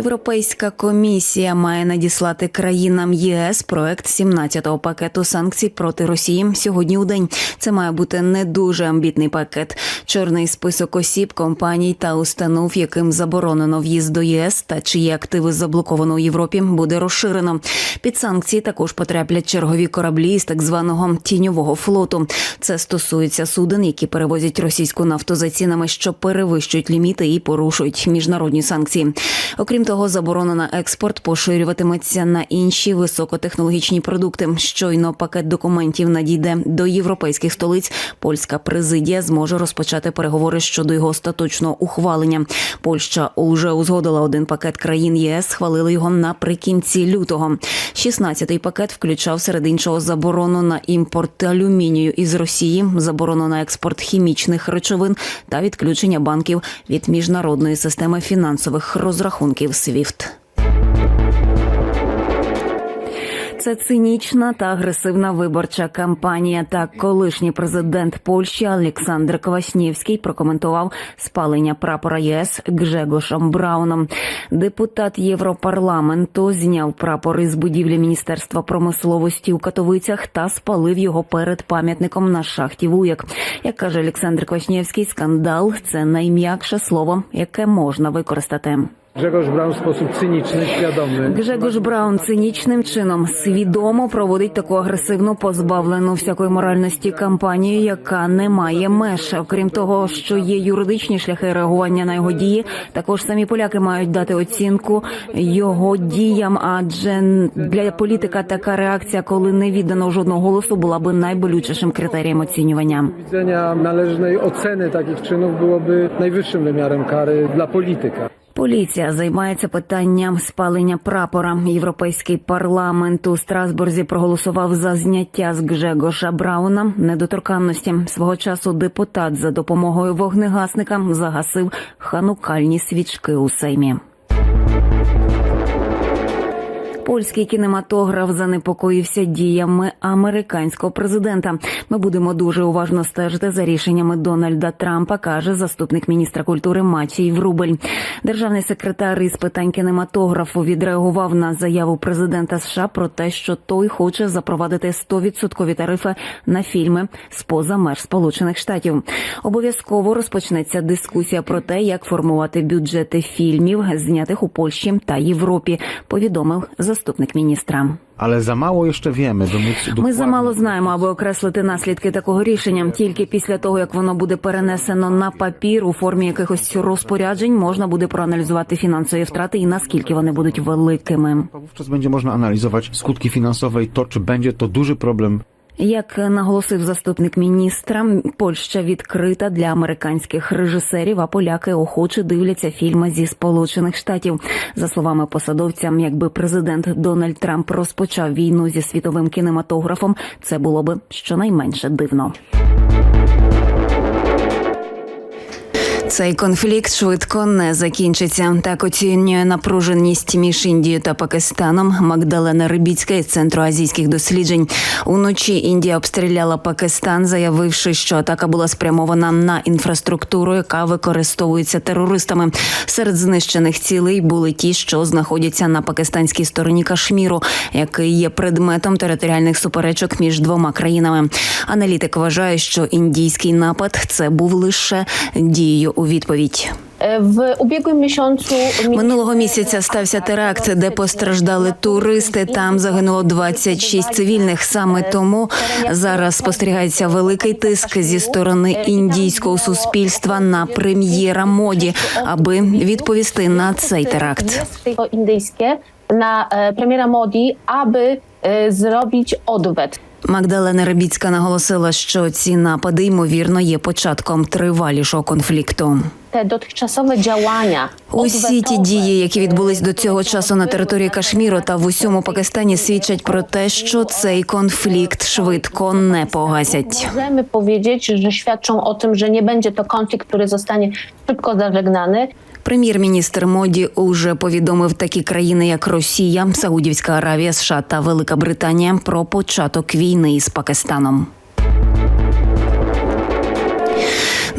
Європейська комісія має надіслати країнам ЄС проект 17-го пакету санкцій проти Росії сьогодні у день. Це має бути не дуже амбітний пакет. Чорний список осіб, компаній та установ, яким заборонено в'їзд до ЄС та чиї активи заблоковано у Європі, буде розширено. Під санкції також потраплять чергові кораблі з так званого тіньового флоту. Це стосується суден, які перевозять російську нафту за цінами, що перевищують ліміти і порушують міжнародні санкції. Окрім того, заборона на експорт поширюватиметься на інші високотехнологічні продукти. Щойно пакет документів надійде до європейських столиць. Польська президія зможе розпочати переговори щодо його остаточного ухвалення. Польща уже узгодила один пакет країн ЄС, схвалили його наприкінці лютого. 16-й пакет включав серед іншого заборону на імпорт алюмінію із Росії, заборону на експорт хімічних речовин та відключення банків від міжнародної системи фінансових розрахунків SWIFT. Це цинічна та агресивна виборча кампанія. Так, колишній президент Польщі Олександр Кваснівський прокоментував спалення прапора ЄС Гжегошем Брауном. Депутат Європарламенту зняв прапор із будівлі Міністерства промисловості у Катовицях та спалив його перед пам'ятником на шахті Вуяк. Як каже Олександр Кваснєвський, скандал це найм'якше слово, яке можна використати. Grzegorz Braun w sposób cyniczny, świadomy. Гжегош Браун цинічним чином свідомо проводить таку агресивну позбавлену всякої моральності кампанію, яка не має меж. Окрім того, що є юридичні шляхи реагування на його дії, також самі поляки мають дати оцінку його діям. Адже для політика така реакція, коли не віддано жодного голосу, була би найболючішим критерієм оцінювання. Widzenia należnej oceny takich czynów byłoby najwyższym wymiarem kary dla polityka. Поліція займається питанням спалення прапора. Європейський парламент у Страсбурзі проголосував за зняття з Гжегоша Брауна недоторканності. Свого часу депутат за допомогою вогнегасника загасив ханукальні свічки у сеймі. Польський кінематограф занепокоївся діями американського президента. Ми будемо дуже уважно стежити за рішеннями Дональда Трампа, каже заступник міністра культури Матій Врубель. Державний секретар із питань кінематографу відреагував на заяву президента США про те, що той хоче запровадити 100% тарифи на фільми з поза меж Сполучених Штатів. Обов'язково розпочнеться дискусія про те, як формувати бюджети фільмів, знятих у Польщі та Європі. Повідомив заступник міністра. Але замало ще віми. by móc Ми замало знаємо, аби окреслити наслідки такого рішення. Тільки після того, як воно буде перенесено на папір у формі якихось розпоряджень, можна буде проаналізувати фінансові втрати і наскільки вони будуть великими. Wówczas będzie można analizować skutki finansowe i to, czy będzie to duży problem Як наголосив заступник міністра, Польща відкрита для американських режисерів, а поляки охоче дивляться фільми зі Сполучених Штатів. За словами посадовця, якби президент Дональд Трамп розпочав війну зі світовим кінематографом, це було би щонайменше дивно. Цей конфлікт швидко не закінчиться. Так оцінює напруженість між Індією та Пакистаном Магдалена Рибіцька із центру азійських досліджень. Уночі Індія обстріляла Пакистан, заявивши, що атака була спрямована на інфраструктуру, яка використовується терористами. Серед знищених цілей були ті, що знаходяться на пакистанській стороні Кашміру, який є предметом територіальних суперечок між двома країнами. Аналітик вважає, що індійський напад це був лише дією у відповідь. W ubiegłym miesiącu Минулого місяця стався теракт, де постраждали туристи. Там загинуло 26 цивільних. Саме тому зараз спостерігається великий тиск зі сторони індійського суспільства на прем'єра моді, аби відповісти на цей теракт. Indyjskie na e, premiera Modi, aby e, zrobić odwet. Магдалена Рибіцька наголосила, що ці напади ймовірно є початком тривалішого конфлікту. Te dotychczasowe działania Усі ті дії, які відбулись до цього часу на території Кашміру та в усьому Пакистані, свідчать про те, що цей конфлікт швидко не погасять. Możemy powiedzieć, że świadczą o tym, że nie będzie to konflikt, który zostanie szybko zażegnany. Прем'єр-міністр Моді уже повідомив такі країни, як Росія, Саудівська Аравія, США та Велика Британія про початок війни із Пакистаном.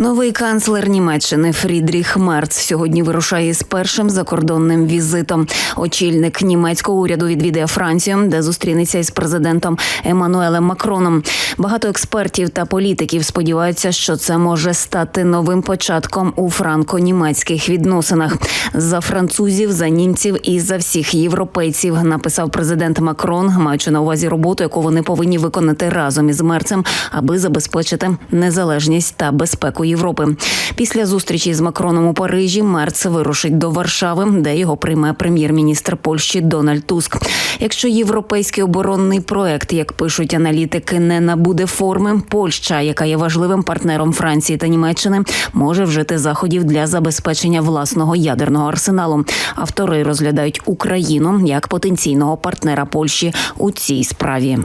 Новий канцлер Німеччини Фрідріх Мерц сьогодні вирушає з першим закордонним візитом. Очільник німецького уряду відвідає Францію, де зустрінеться із президентом Еммануелем Макроном. Багато експертів та політиків сподіваються, що це може стати новим початком у франко-німецьких відносинах за французів, за німців і за всіх європейців. Написав президент Макрон, маючи на увазі роботу, яку вони повинні виконати разом із мерцем, аби забезпечити незалежність та безпеку Європи. Після зустрічі з Макроном у Парижі Мерц вирушить до Варшави, де його прийме прем'єр-міністр Польщі Дональд Туск. Якщо європейський оборонний проект, як пишуть аналітики, не набуде форми, Польща, яка є важливим партнером Франції та Німеччини, може вжити заходів для забезпечення власного ядерного арсеналу. Автори розглядають Україну як потенційного партнера Польщі у цій справі.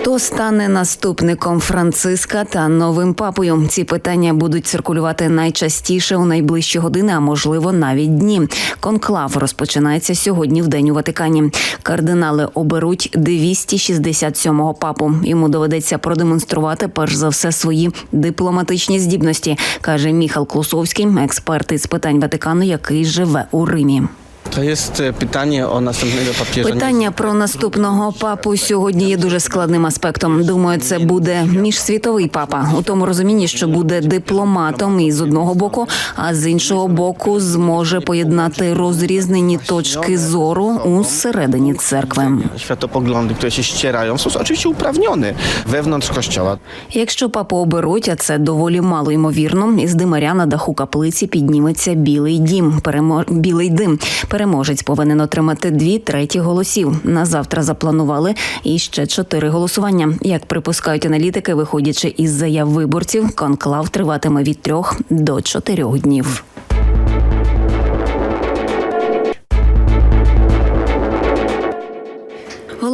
Хто стане наступником Франциска та новим папою? Ці питання будуть циркулювати найчастіше у найближчі години, а можливо навіть дні. Конклав розпочинається сьогодні в день у Ватикані. Кардинали оберуть 267-го папу. Йому доведеться продемонструвати перш за все свої дипломатичні здібності, каже Міхал Клусовський, експерт із питань Ватикану, який живе у Римі. To jest pytanie o następnego papieża. Питання про наступного папу сьогодні є дуже складним аспектом. Думаю, це буде міжсвітовий папа у тому розумінні, що буде дипломатом і з одного боку, а з іншого боку, зможе поєднати розрізнені точки зору у середині церкви. Światopoglądy, które się ścierają, w sposób oczywiście uprawniony wewnątrz kościoła. Якщо папу оберуть, а це доволі мало ймовірно, із димаря на даху каплиці підніметься білий дім. Перемо... білий дим. Переможець повинен отримати дві треті голосів. На завтра запланували і ще чотири голосування. Як припускають аналітики, виходячи із заяв виборців, конклав триватиме від трьох до чотирьох днів.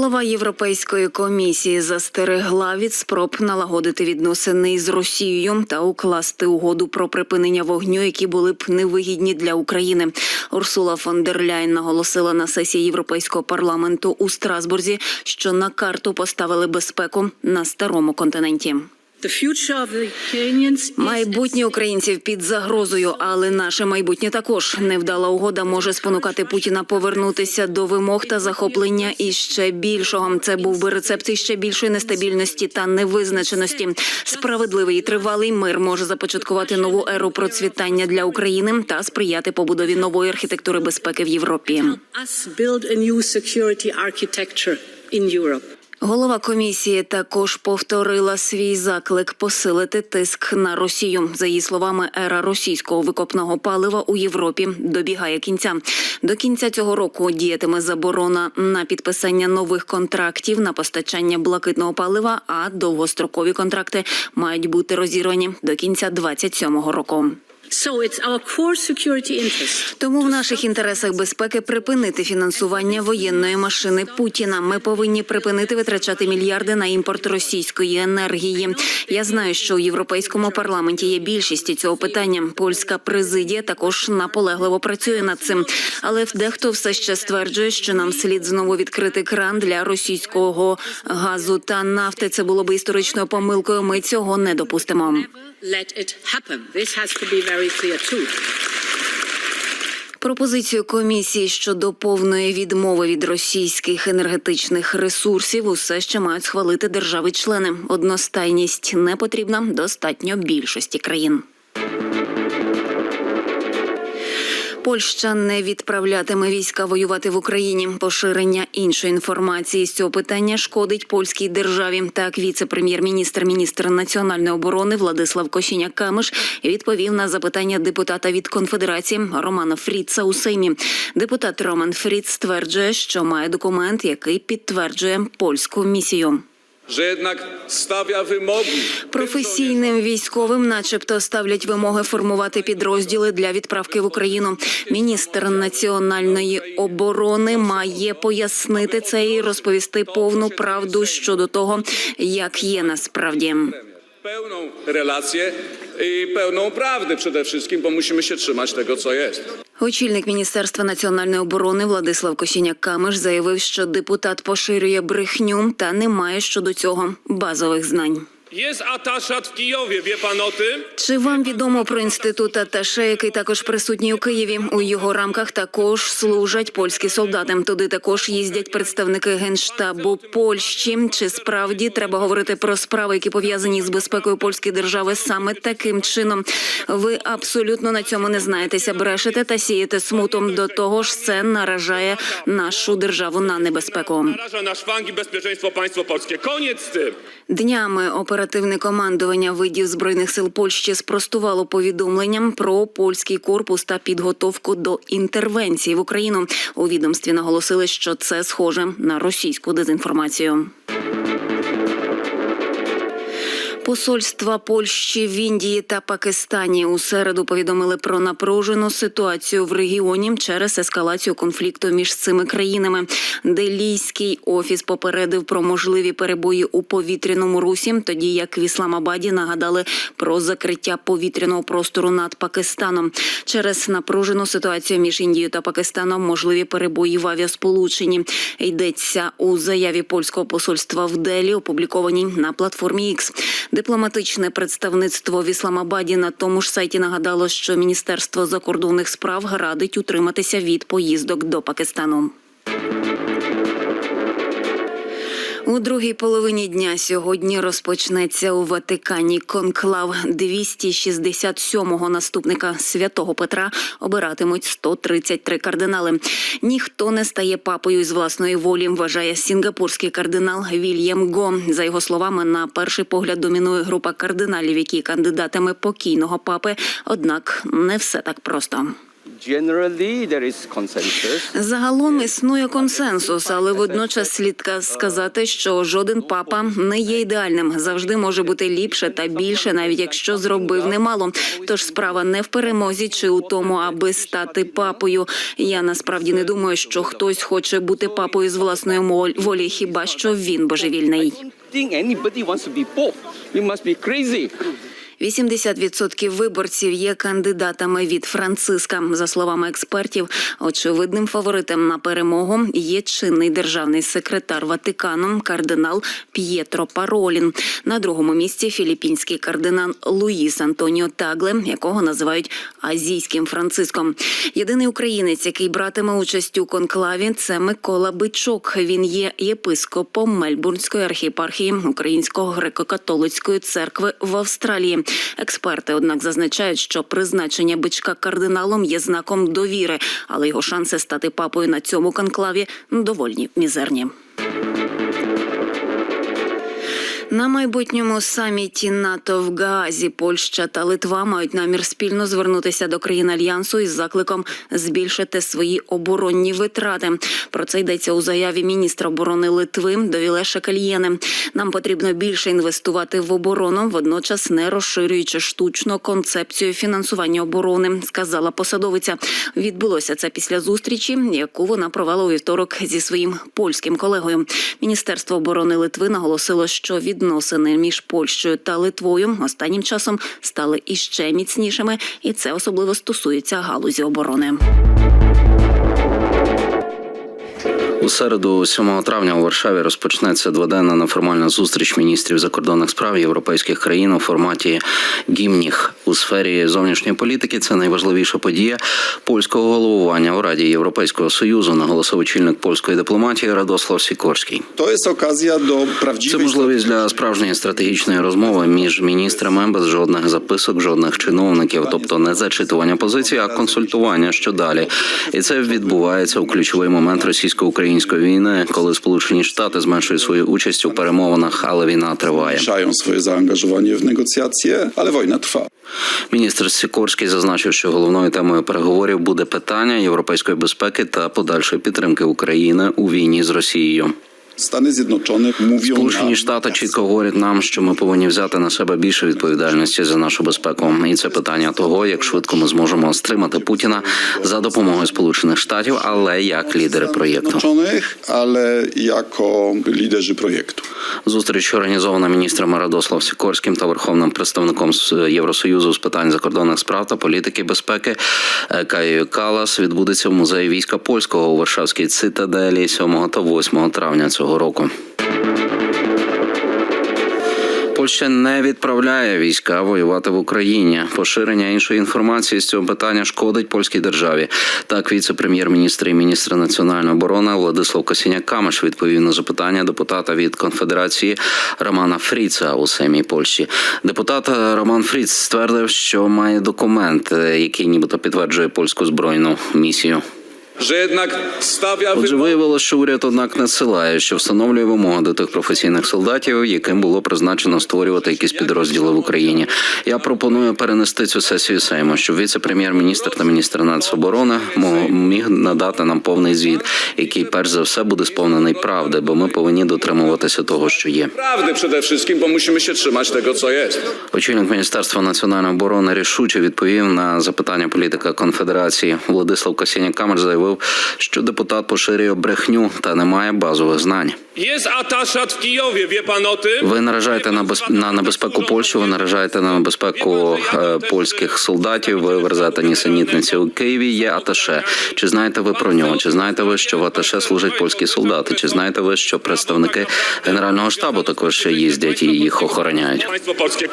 Голова Європейської комісії застерегла від спроб налагодити відносини із Росією та укласти угоду про припинення вогню, які були б невигідні для України. Урсула фон дер Ляйн наголосила на сесії Європейського парламенту у Страсбурзі, що на карту поставили безпеку на старому континенті. Майбутнє українців під загрозою, але наше майбутнє також невдала угода може спонукати Путіна повернутися до вимог та захоплення іще більшого. Це був би рецепт іще більшої нестабільності та невизначеності. Справедливий і тривалий мир може започаткувати нову еру процвітання для України та сприяти побудові нової архітектури безпеки в Європі. in Europe. Голова комісії також повторила свій заклик посилити тиск на Росію. За її словами, ера російського викопного палива у Європі добігає кінця. До кінця цього року діятиме заборона на підписання нових контрактів на постачання блакитного палива. А довгострокові контракти мають бути розірвані до кінця 27-го року. Тому в наших інтересах безпеки припинити фінансування воєнної машини Путіна. Ми повинні припинити витрачати мільярди на імпорт російської енергії. Я знаю, що у європейському парламенті є більшість цього питання. Польська президія також наполегливо працює над цим. Але дехто все ще стверджує, що нам слід знову відкрити кран для російського газу та нафти. Це було би історичною помилкою. Ми цього не допустимо. Let it happen. This has to be very clear too. Пропозицію комісії щодо повної відмови від російських енергетичних ресурсів усе ще мають схвалити держави-члени. Одностайність не потрібна достатньо більшості країн. Польща не відправлятиме війська воювати в Україні. Поширення іншої інформації з цього питання шкодить польській державі. Так, віце-прем'єр-міністр, міністр національної оборони Владислав Косіняк Камиш відповів на запитання депутата від конфедерації Романа Фріца у Сеймі. Депутат Роман Фріц стверджує, що має документ, який підтверджує польську місію. Професійним військовим, начебто, ставлять вимоги формувати підрозділи для відправки в Україну. Міністр національної оборони має пояснити це і розповісти повну правду щодо того, як є насправді. Pełną relację i pełną prawdę przede wszystkim, bo musimy się trzymać tego, co jest. Очільник міністерства національної оборони Владислав Косіняк Камиш заявив, що депутат поширює брехню та не має щодо цього базових знань. Чи вам відомо про інститут Аташе, який також присутній у Києві? У його рамках також служать польські солдати. Туди також їздять представники генштабу Польщі. Чи справді треба говорити про справи, які пов'язані з безпекою польської держави саме таким чином? Ви абсолютно на цьому не знаєтеся, брешете та сієте смутом. До того ж, це наражає нашу державу на небезпеку. Szwangi bezpieczeństwo państwo polskie. Koniec z tym. Днями оперативне командування видів збройних сил Польщі спростувало повідомленням про польський корпус та підготовку до інтервенції в Україну. У відомстві наголосили, що це схоже на російську дезінформацію. Посольства Польщі в Індії та Пакистані у середу повідомили про напружену ситуацію в регіоні через ескалацію конфлікту між цими країнами. Делійський офіс попередив про можливі перебої у повітряному русі, тоді як в Ісламабаді нагадали про закриття повітряного простору над Пакистаном. Через напружену ситуацію між Індією та Пакистаном можливі перебої в авіасполученні. Йдеться у заяві польського посольства в Делі, опублікованій на платформі X. Дипломатичне представництво в Ісламабаді на тому ж сайті нагадало, що Міністерство закордонних справ радить утриматися від поїздок до Пакистану. У другій половині дня сьогодні розпочнеться у Ватикані конклав 267-го наступника святого Петра. Обиратимуть 133 кардинали. Ніхто не стає папою із власної волі. Вважає сінгапурський кардинал Вільям Го. За його словами, на перший погляд домінує група кардиналів, які кандидатами покійного папи. Однак не все так просто. Загалом існує консенсус, але водночас слід сказати, що жоден папа не є ідеальним. Завжди може бути ліпше та більше, навіть якщо зробив немало. Тож справа не в перемозі чи у тому, аби стати папою. Я насправді не думаю, що хтось хоче бути папою з власної волі, хіба що він божевільний. I don't think anybody wants to be pope. You must be crazy. 80% виборців є кандидатами від Франциска. За словами експертів, очевидним фаворитом на перемогу є чинний державний секретар Ватикану кардинал П'єтро Паролін. На другому місці філіппінський кардинал Луїс Антоніо Тагле, якого називають азійським Франциском. Єдиний українець, який братиме участь у конклаві, це Микола Бичок. Він є єпископом Мельбурнської архіпархії Українського греко-католицької церкви в Австралії. Експерти, однак, зазначають, що призначення бичка кардиналом є знаком довіри, але його шанси стати папою на цьому конклаві доволі мізерні. На майбутньому саміті НАТО в Гаазі Польща та Литва мають намір спільно звернутися до країн альянсу із закликом збільшити свої оборонні витрати. Про це йдеться у заяві міністра оборони Литви Довіле Шекельєне. Нам потрібно більше інвестувати в оборону, водночас не розширюючи штучно концепцію фінансування оборони, сказала посадовиця. Відбулося це після зустрічі, яку вона провела у вівторок зі своїм польським колегою. Міністерство оборони Литви наголосило, що відносини між Польщею та Литвою останнім часом стали іще міцнішими, і це особливо стосується галузі оборони. У середу, 7 травня, у Варшаві розпочнеться дводенна неформальна зустріч міністрів закордонних справ європейських країн у форматі гімніх у сфері зовнішньої політики. Це найважливіша подія польського головування у Раді Європейського союзу, наголосив очільник польської дипломатії Радослав Сікорський. To jest okazja do Це можливість для справжньої стратегічної розмови між міністрами без жодних записок, жодних чиновників, тобто не зачитування позиції, а консультування що далі. І це відбувається у ключовий момент російсько-української війни, коли Сполучені Штати зменшують свою участь у перемовинах, але війна триває. swoje заангажування в negocjacje, але wojna trwa. Міністр Сікорський зазначив, що головною темою переговорів буде питання європейської безпеки та подальшої підтримки України у війні з Росією. Stany Zjednoczone mówią Сполучені Штати чітко говорять нам, що ми повинні взяти на себе більше відповідальності за нашу безпеку. І це питання того, як швидко ми зможемо стримати Путіна за допомогою Сполучених Штатів, але як лідери проєкту. Ale jako liderzy projektu. Зустріч організована міністрами Радослав Сікорським та верховним представником Євросоюзу з питань закордонних справ та політики безпеки е, Каєю Калас відбудеться в музеї війська польського у Варшавській цитаделі 7 та 8 травня цього року. Польща не відправляє війська воювати в Україні. Поширення іншої інформації з цього питання шкодить польській державі. Так, віце-прем'єр-міністр і міністр національної оборони Владислав Косіняк Камеш відповів на запитання депутата від конфедерації Романа Фріца у Сеймі Польщі. Депутат Роман Фріц ствердив, що має документ, який нібито підтверджує польську збройну місію. Jednak stawia Отже, виявилося, що уряд однак надсилає, що встановлює вимоги до тих професійних солдатів, яким було призначено створювати якісь підрозділи в Україні. Я пропоную перенести цю сесію Сейму, щоб віце-прем'єр-міністр та міністр нацоборони міг надати нам повний звіт, який перш за все буде сповнений правди, бо ми повинні дотримуватися того, що є. przede wszystkim, bo musimy się trzymać tego, co jest. Очільник міністерства національної оборони рішуче відповів на запитання політика конфедерації. Владислав Касіняк Камер заявив, що депутат поширює брехню та не має базових знань. W Kijowie, wie pan o tym? Ви наражаєте на без... на небезпеку Польщі, ви наражаєте на небезпеку е, польських солдатів. Ви верзете нісенітниці у Києві. Є аташе. Чи знаєте ви про нього? Чи знаєте ви, що в аташе служать польські солдати? Чи знаєте ви, що представники генерального штабу також їздять і їх охороняють? Państwo polskie,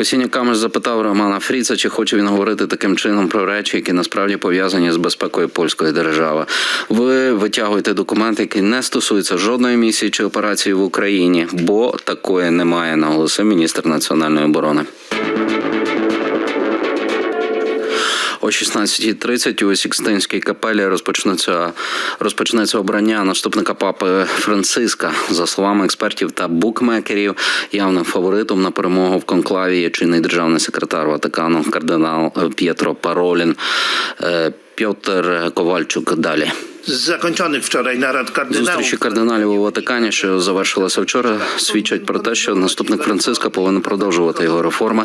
z Камеш запитав Романа Фріца, чи хоче він говорити таким чином про речі, які насправді пов'язані з безпекою польської держави. Ви витягуєте документ, який не стосується жодної місії чи операції в Україні, бо такої немає, наголосив міністр національної оборони. О 16.30 у Сікстинській капелі розпочнеться розпочнеться обрання наступника папи Франциска. За словами експертів та букмекерів, явним фаворитом на перемогу в конклаві є чинний державний секретар Ватикану кардинал е, П'єтро Паролін. Е, Пьотр Ковальчук далі. Zakończonych wczoraj narad kardynałów Зустрічі кардиналів у Ватикані, що завершилася вчора, свідчать про те, що наступник Франциска повинен продовжувати його реформи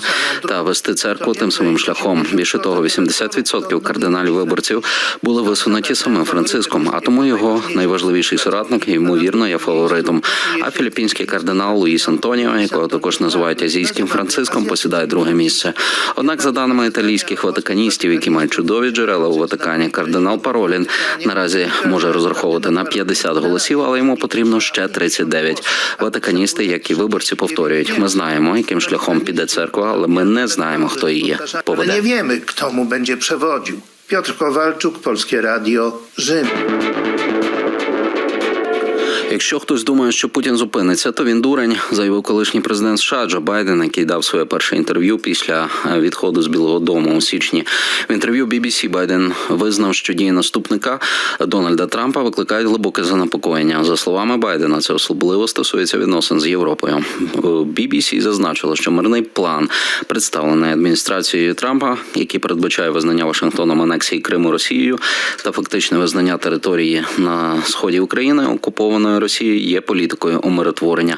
та вести церкву тим самим шляхом. Більше того, 80% кардиналів виборців були висунуті самим Франциском, а тому його найважливіший соратник ймовірно є фаворитом. А філіппінський кардинал Луїс Антоніо, якого також називають азійським Франциском, посідає друге місце. Однак, за даними італійських ватиканістів, які мають чудові джерела у Ватикані, кардинал Паролін наразі може розраховувати на 50 голосів, але йому потрібно ще 39. Ватиканісти, як і виборці, повторюють: ми знаємо, яким шляхом піде церква, але ми не знаємо, хто її поведе. nie хто му буде przewodził. Piotr Kowalczuk, Polskie Radio, Rzym. Якщо хтось думає, що Путін зупиниться, то він дурень, заявив колишній президент США Джо Байден, який дав своє перше інтерв'ю після відходу з Білого Дому у січні. В інтерв'ю BBC Байден визнав, що дії наступника Дональда Трампа викликають глибоке занепокоєння. За словами Байдена, це особливо стосується відносин з Європою. BBC зазначило, що мирний план, представлений адміністрацією Трампа, який передбачає визнання Вашингтоном анексії Криму Росією та фактичне визнання території на сході України окупованою Росією, є політикою умиротворення.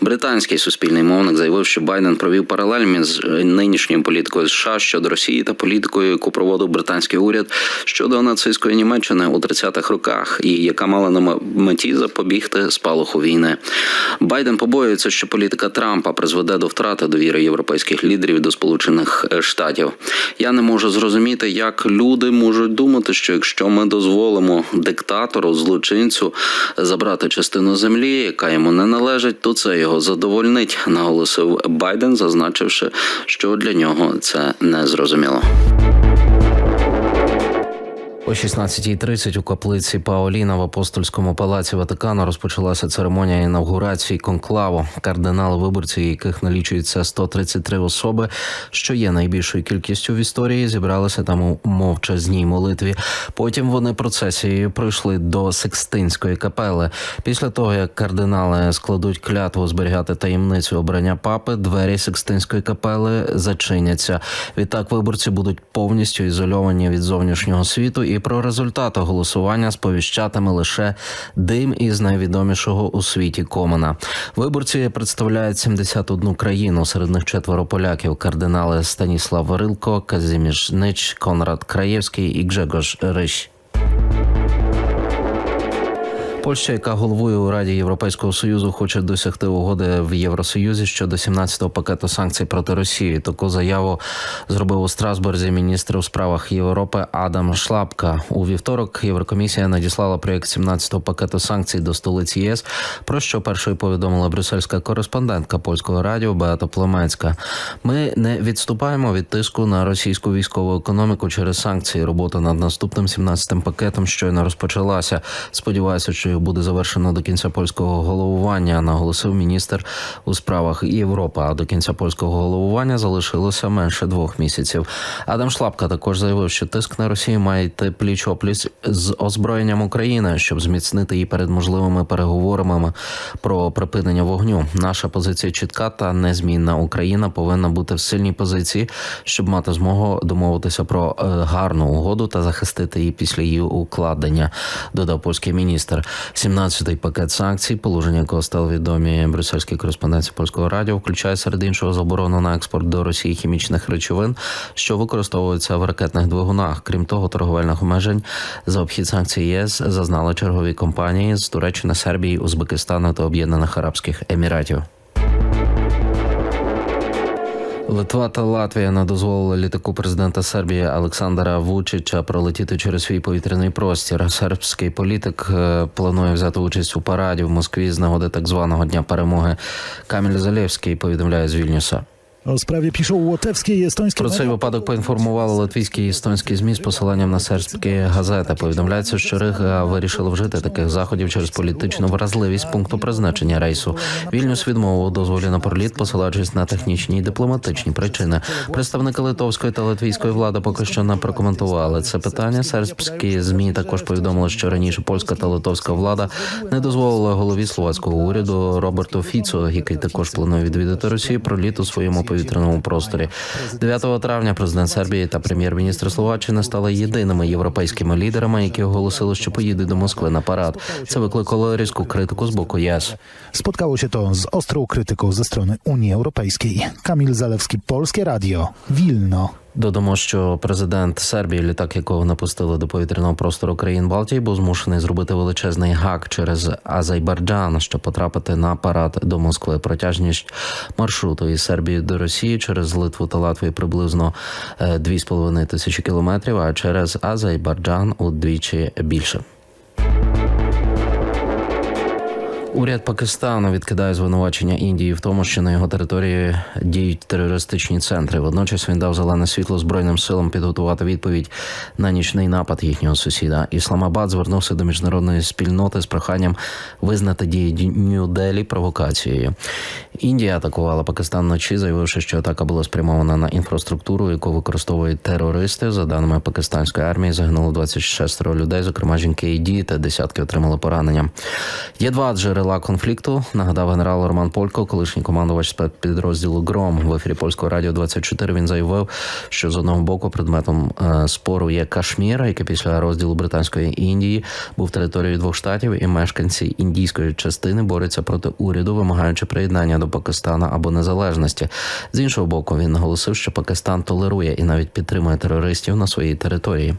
Британський суспільний мовник заявив, що Байден провів паралель між нинішньою політикою США щодо Росії та політикою, яку проводив британський уряд щодо нацистської Німеччини у 30-х роках, і яка мала на меті запобігти спалаху війни. Байден побоюється, що політика Трампа призведе до втрати довіри європейських лідерів до Сполучених Штатів. Я не можу зрозуміти, як люди можуть думати, що якщо ми дозволимо диктатору, злочинцю забрати частину землі, яка йому не належить, то це його задовольнить, наголосив Байден, зазначивши, що для нього це не зрозуміло. О 16.30 у каплиці Паоліна в апостольському палаці Ватикану розпочалася церемонія інавгурації конклаву. Кардинали виборці, яких налічується 133 особи, що є найбільшою кількістю в історії, зібралися там у мовчазній молитві. Потім вони процесією прийшли до Секстинської капели. Після того як кардинали складуть клятву зберігати таємницю обрання папи, двері Секстинської капели зачиняться. Відтак виборці будуть повністю ізольовані від зовнішнього світу, і про результати голосування сповіщатиме лише дим із найвідомішого у світі Комена. Виборці представляють 71 країну. Серед них четверо поляків: кардинали Станіслав Рилко, Казіміш Нич, Конрад Краєвський і Гжегош Рищ. Польща, яка головує у Раді Європейського союзу, хоче досягти угоди в Євросоюзі щодо 17-го пакету санкцій проти Росії. Таку заяву зробив у Страсбурзі міністр у справах Європи Адам Шлапка. У вівторок Єврокомісія надіслала проєкт 17-го пакету санкцій до столиці ЄС. Про що першою повідомила брюссельська кореспондентка польського радіо Беата Пломецька. Ми не відступаємо від тиску на російську військову економіку через санкції. Робота над наступним 17-м пакетом щойно розпочалася. Сподіваюся, що його буде завершено до кінця польського головування. Наголосив міністр у справах Європи. А до кінця польського головування залишилося менше двох місяців. Адам Шлапка також заявив, що тиск на Росію має йти пліч опліч з озброєнням України, щоб зміцнити її перед можливими переговорами про припинення вогню. Наша позиція чітка та незмінна. Україна повинна бути в сильній позиції, щоб мати змогу домовитися про е, гарну угоду та захистити її після її укладення. Додав польський міністр. 17-й пакет санкцій, положення якого стали відомі брюссельській кореспонденції польського радіо, включає серед іншого заборону на експорт до Росії хімічних речовин, що використовуються в ракетних двигунах. Крім того, торговельних обмежень за обхід санкцій ЄС зазнали чергові компанії з Туреччини, Сербії, Узбекистану та Об'єднаних Арабських Еміратів. Литва та Латвія не дозволили літаку президента Сербії Олександра Вучича пролетіти через свій повітряний простір. Сербський політик е, планує взяти участь у параді в Москві з нагоди так званого дня перемоги. Каміль Залєвський повідомляє з Вільнюса. O sprawie piszą łotewskie i estońskie Про цей випадок поінформували латвійські і естонські змі з посиланням на сербські газети. Повідомляється, що Рига вирішила вжити таких заходів через політичну вразливість пункту призначення рейсу. Вільнюс відмовив дозволі на проліт, посилаючись на технічні і дипломатичні причини. Представники литовської та латвійської влади поки що не прокоментували це питання. Сербські змі також повідомили, що раніше польська та литовська влада не дозволила голові словацького уряду Роберту Фіцу, який також планує відвідати Росію, проліт у своєму повітряному просторі. 9 травня президент Сербії та прем'єр-міністр Словаччини стали єдиними європейськими лідерами, які оголосили, що поїдуть до Москви на парад. Це викликало різку критику з боку ЄС. Spotkało się to z ostrą krytyką strony Unii Europejskiej. Kamil Zalewski, Polskie Radio, Wilno. Додамо, що президент Сербії, літак якого напустили до повітряного простору країн Балтії, був змушений зробити величезний гак через Азербайджан, щоб потрапити на парад до Москви. Протяжність маршруту із Сербії до Росії через Литву та Латвію приблизно е, 2,5 тисячі кілометрів, а через Азербайджан удвічі більше. Уряд Пакистану відкидає звинувачення Індії в тому, що на його території діють терористичні центри. Водночас він дав зелене світло збройним силам підготувати відповідь на нічний напад їхнього сусіда. Ісламабад звернувся до міжнародної спільноти з проханням визнати дії Нью-Делі провокацією. Індія атакувала Пакистан вночі, заявивши, що атака була спрямована на інфраструктуру, яку використовують терористи. За даними пакистанської армії, загинуло 26 людей, зокрема жінки і діти, десятки отримали поранення. Є два джерела конфлікту. Нагадав генерал Роман Полько, колишній командувач спецпідрозділу Гром в ефірі польського радіо 24 Він заявив, що з одного боку предметом е, спору є Кашмір, який після розділу Британської Індії був територією двох штатів, і мешканці індійської частини борються проти уряду, вимагаючи приєднання до Пакистана або незалежності. З іншого боку, він наголосив, що Пакистан толерує і навіть підтримує терористів на своїй території.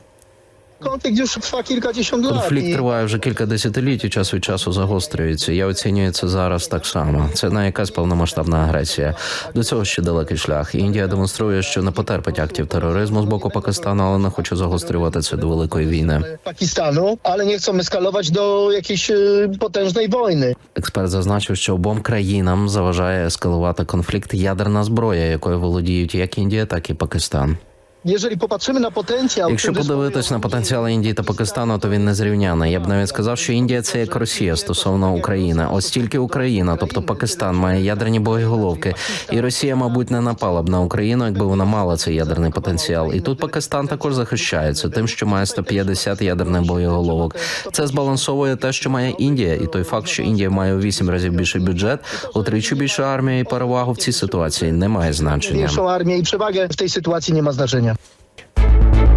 Konflikt już trwa kilkadziesiąt lat. Конфлікт триває вже кілька десятиліть і час від часу загострюється. Я оцінюю це зараз так само. Це не якась повномасштабна агресія. До цього ще далекий шлях. Індія демонструє, що не потерпить актів тероризму з боку Пакистану, але не хоче загострювати це до великої війни. Pakistanu, ale nie chcą eskalować do jakiejś e, potężnej wojny. Експерт зазначив, що обом країнам заважає ескалувати конфлікт ядерна зброя, якою володіють як Індія, так і Пакистан. Якщо подивитись на потенціал Індії та Пакистану, то він незрівняний. Я б навіть сказав, що Індія це як Росія стосовно України. Ось тільки Україна, тобто Пакистан, має ядерні боєголовки, і Росія, мабуть, не напала б на Україну, якби вона мала цей ядерний потенціал. І тут Пакистан також захищається тим, що має 150 ядерних боєголовок. Це збалансовує те, що має Індія, і той факт, що Індія має у вісім разів більший бюджет, утричі більшу армію і перевагу в цій ситуації не має значення. większą armię i przewagę w tej sytuacji nie you